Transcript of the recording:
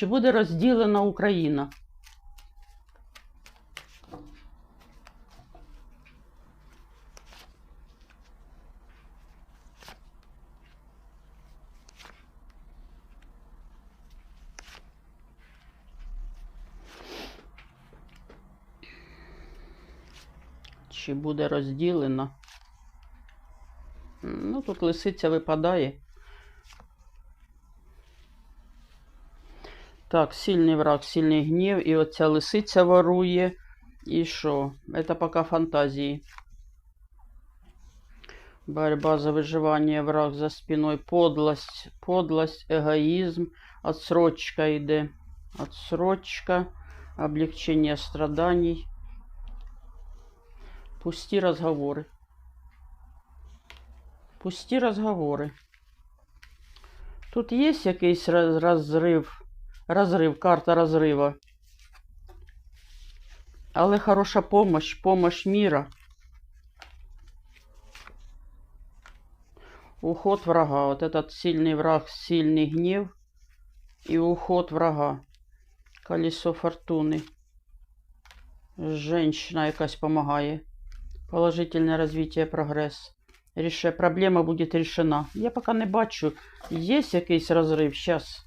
Чи буде розділена Україна? Чи буде розділена? Ну, тут лисиця випадає. Так, сильний враг, сильний гнів. І оця лисиця ворує. І що? Это пока фантазії. Борьба за выживание, враг за спиной, подлость, подлость, эгоизм, отсрочка йде. Отсрочка, облегчение страданий. Пусті розговори. Пусті розговори. Тут є якийсь роз- розрив, розрив, карта розрива. Але хороша помощь, помощь мира. Уход врага. Вот этот сильный враг, сильный гнев. И уход врага. Колесо фортуни. Женщина якась помогає. Положительное развитие, прогресс. Ріше... Проблема буде рішена. Я поки не бачу. Є якийсь розрив. Щас.